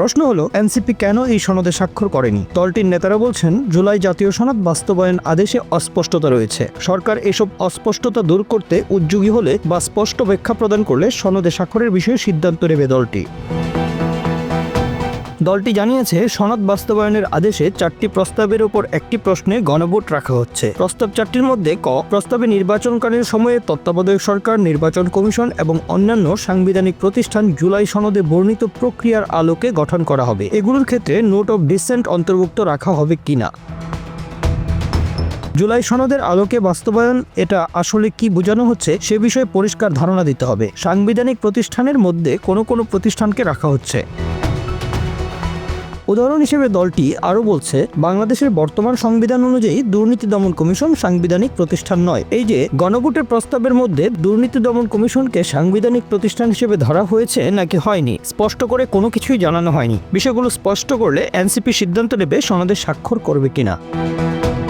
প্রশ্ন হলো, এনসিপি কেন এই সনদে স্বাক্ষর করেনি? দলটির নেতারা বলছেন, জুলাই জাতীয় সনদ বাস্তবায়ন আদেশে অস্পষ্টতা রয়েছে। সরকার এসব অস্পষ্টতা দূর করতে উদ্যোগী হলে বা স্পষ্ট ব্যাখ্যা প্রদান করলে সনদে স্বাক্ষরের বিষয়ে সিদ্ধান্ত নেবে দলটি। দলটি জানিয়েছে, সনদ বাস্তবায়নের আদেশে চারটি প্রস্তাবের উপর একটি প্রশ্নে গণভোট রাখা হচ্ছে। প্রস্তাব চারটির মধ্যে ক, প্রস্তাবে নির্বাচনকালীন সময়ে তত্ত্বাবধায়ক সরকার, নির্বাচন কমিশন এবং অন্যান্য সাংবিধানিক প্রতিষ্ঠান জুলাই সনদে বর্ণিত প্রক্রিয়ার আলোকে গঠন করা হবে। এগুলোর ক্ষেত্রে নোট অফ ডিসেন্ট অন্তর্ভুক্ত রাখা হবে কিনা? জুলাই সনদের আলোকে বাস্তবায়ন, এটা আসলে কি বোঝানো হচ্ছে, সে বিষয়ে পরিষ্কার ধারণা দিতে হবে। সাংবিধানিক প্রতিষ্ঠানের মধ্যে কোনো কোনো প্রতিষ্ঠানকে রাখা হচ্ছে। উদাহরণ হিসেবে দলটি আরও বলছে, বাংলাদেশের বর্তমান সংবিধান অনুযায়ী দুর্নীতি দমন কমিশন সাংবিধানিক প্রতিষ্ঠান নয়। এই যে, গণভোটের প্রস্তাবের মধ্যে দুর্নীতি দমন কমিশনকে সাংবিধানিক প্রতিষ্ঠান হিসেবে ধরা হয়েছে নাকি হয়নি, স্পষ্ট করে কোনো কিছুই জানানো হয়নি। বিষয়গুলো স্পষ্ট করলে এনসিপি সিদ্ধান্ত নেবে সনদে স্বাক্ষর করবে কিনা।